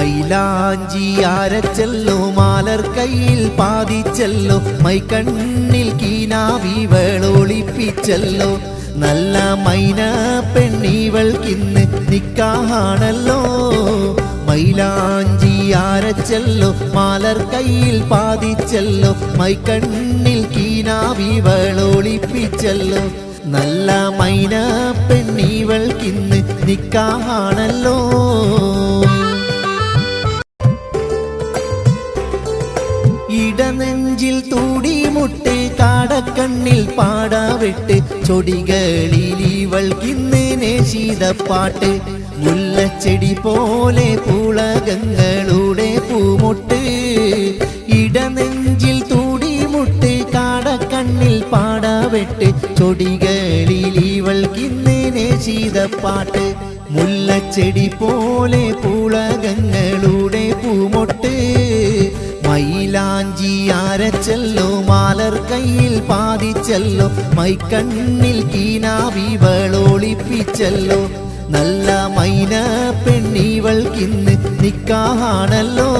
മൈലാഞ്ചി ആരച്ചല്ലോ മാലർ കയ്യിൽ പാതിച്ചല്ലോ മൈക്കണ്ണിൽ കീനാവി കീനാവിവളൊളിപ്പിച്ചല്ലോ നല്ല മൈന പെണ്ണിവൾക്കിന്ന് നിക്കാണല്ലോ മൈലാഞ്ചി ആരച്ചല്ലോ മാലർ കയ്യിൽ പാതിച്ചല്ലോ മൈക്കണ്ണിൽ കീനാവി കീനാവിവളൊളിപ്പിച്ചല്ലോ നല്ല മൈന പെണ്ണിവൾക്കിന്ന് നിക്കാഹാണല്ലോ. ഇടനെഞ്ചിൽ തൂടിമുട്ട് കാടക്കണ്ണിൽ പാടാവിട്ട് ചൊടികളിൽ ഇവൾക്കിന്ന് ശീതപ്പാട്ട് മുല്ലച്ചെടി പോലെ പൂളകങ്ങളുടെ പൂമുട്ട്. ഇടനെഞ്ചിൽ തൂടിമുട്ട് കാടക്കണ്ണിൽ പാടാവിട്ട് ചൊടികളിൽ ഇവൾക്കിന്ന് ശീതപ്പാട്ട് മുല്ലച്ചെടി പോലെ പുളകങ്ങളുടെ മൈലാഞ്ചി ആരച്ചല്ലോ മാലർ കയ്യിൽ പാതിച്ചല്ലോ മൈക്കണ്ണിൽ കീനാവിവളൊളിപ്പിച്ചല്ലോ. നല്ല മൈന പെണ്ണിവൾക്കിന്ന് നിക്കാഹാണല്ലോ.